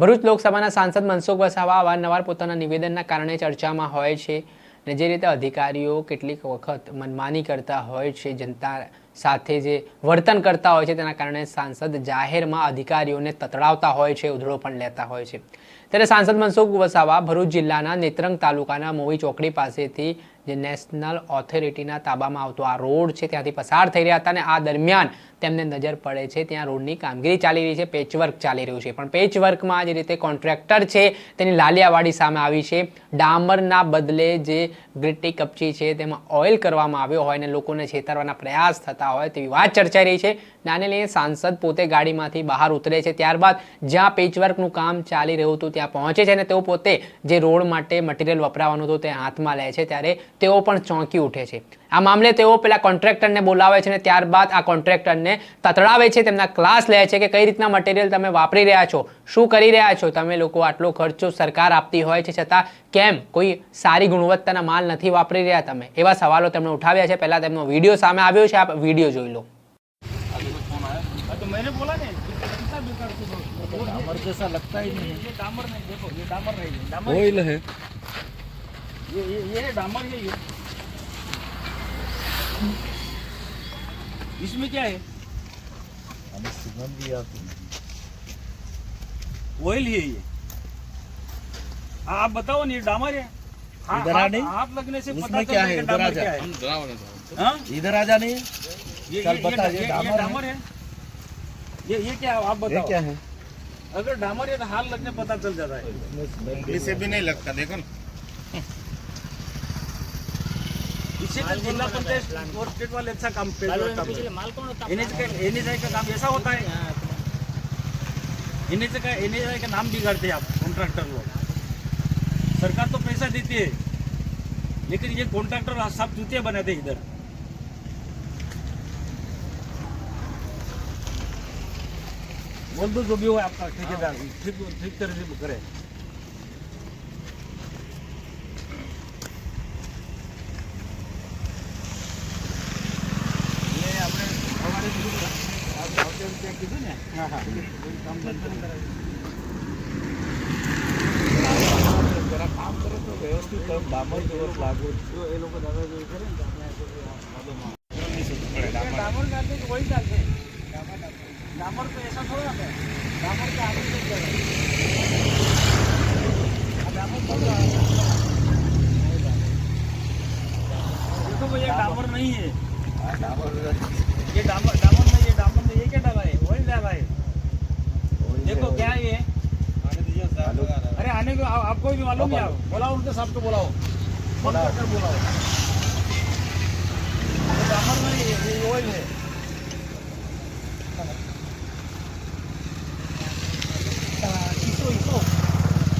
ભરૂચ લોકસભાના સાંસદ મનસુખ વસાવા અવારનવાર પોતાના નિવેદનના કારણે ચર્ચામાં હોય છે ને જે રીતે અધિકારીઓ કેટલીક વખત મનમાની કરતા હોય છે, જનતા સાથે જે વર્તન કરતા હોય છે, તેના કારણે સાંસદ જાહેરમાં અધિકારીઓને તતડાવતા હોય છે, ઉધળો પણ લેતા હોય છે. ત્યારે સાંસદ મનસુખ વસાવા ભરૂચ જિલ્લાના નેત્રંગ તાલુકાના મોવી ચોકડી પાસેથી જે નેશનલ ઓથોરિટીના તાબામાં આવતો આ રોડ છે, ત્યાંથી પસાર થઈ રહ્યા હતા અને આ દરમિયાન તેમને નજર પડે છે, ત્યાં રોડની કામગીરી ચાલી રહી છે, પેચવર્ક ચાલી રહ્યું છે. પણ પેચવર્કમાં જે રીતે કોન્ટ્રાક્ટર છે, તેની લાલિયાવાડી સામે આવી છે. ડામરના બદલે જે ગ્રીટી કપચી છે, તેમાં ઓઇલ કરવામાં આવ્યો હોય અને લોકોને છેતરવાના પ્રયાસ થતા હોય તેવી વાત ચર્ચાઈ રહી છે. નાને લઈને સાંસદ પોતે ગાડીમાંથી બહાર ઉતરે છે. ત્યારબાદ જ્યાં પેચવર્કનું કામ ચાલી રહ્યું હતું, ત્યાં પહોંચે છે અને તેઓ પોતે જે રોડ માટે મટીરિયલ વપરાવાનું હતું, તે હાથમાં લે છે. ત્યારે તેઓ પણ ચોંકી ઉઠે છે આ મામલે તેઓ પેલા કોન્ટ્રાક્ટરને બોલાવે છે અને ત્યારબાદ આ કોન્ટ્રાક્ટરને તતડાવે છે તેમના ક્લાસ લે છે કે કઈ રીતના મટીરિયલ તમે વાપરી રહ્યા છો શું કરી રહ્યા છો તમે લોકો આટલો ખર્ચો સરકાર આપતી હોય છે છતાં કેમ કોઈ સારી ગુણવત્તાના માલ નથી વાપરી રહ્યા તમે એવા સવાલો તેમણે ઉઠાવ્યા છે પહેલા તેમનો વિડીયો સામે આવ્યો છે આપ વિડીયો જોઈ લો हाँ, तो मैंने बोला नहीं कितना बेकार से बोल- डामर जैसा लगता ही नहीं ये डामर नहीं देखो ये डामर नहीं है डामर ऑयल है ये ये ये डामर है ये। इसमें क्या है? हमें सुगंध आती ऑयल है ये। हाँ, आप बताओ नहीं डामर है? हाँ, इधर आ नहीं? हाथ लगने से पता क्या है? इधर आ जा। है। हाँ? इधर आ जाने ये चल ये- बता, ये ये ये डामर है? ये ये क्या है? आप बताओ। क्या है? अगर डामर है तो हाथ लगने पता चल जाता है। इसे भी नहीं लगता देखो ना। इससे तो जिला पंचायत और स्टेट वाले अच्छा काम पे एनएच का एनएच का काम ऐसा होता है एनएच का एनएच का नाम बिगाड़ते हैं आप कॉन्ट्रैक्टर लोग सरकार तो पैसा देती है लेकिन ये कॉन्ट्रैक्टर सब जूते बनाते हैं इधर बोल दो जो भी हो आपका ठेकेदार ठीक ठीक तरह से करे કામ બંધ તો વ્યવસ્થિત ડામર દિવસ લાગુ એ લોકો દાદાગીરી કરે ને આપણે તો વહી ચાલશે. ડામર તો એસા થોડા ડામર તો આપણે को आप- आपको भी मालूम है आप बुलाओ उनके साहब को बुलाओ फोन कर बुलाओ ये डामर नहीं है ये ऑयल है इसको इसको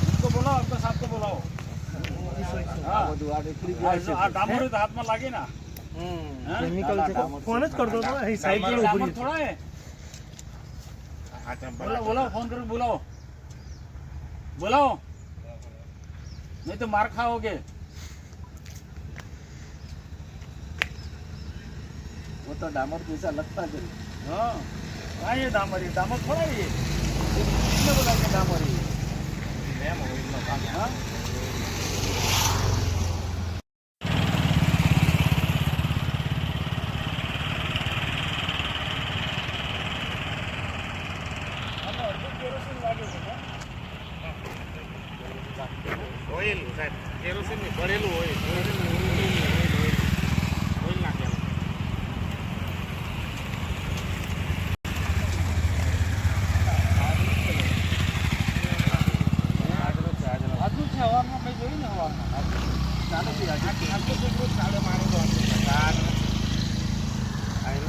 इसको बुलाओ आपके साहब को बुलाओ हाँ हाँ, हाँ, डामर है तो हाथ में लागे ना हाँ? फोन જ કરતો હતો અહીં સાઈડ ये डामर थोड़ा है बुलाओ बुलाओ फोन करके बुलाओ बुलाओ नहीं तो मार खाओगे वो तो डामर जैसा लगता है हाँ हाँ ये डामर ये डामर थोड़ा है ये ये किसने बोला कि डामर है ये? हाँ? ઓઇલ સાહેબ. કેરોસીનની ભરેલું હોય ઓઇલ નાખેલું ચાલે ચાલે આજે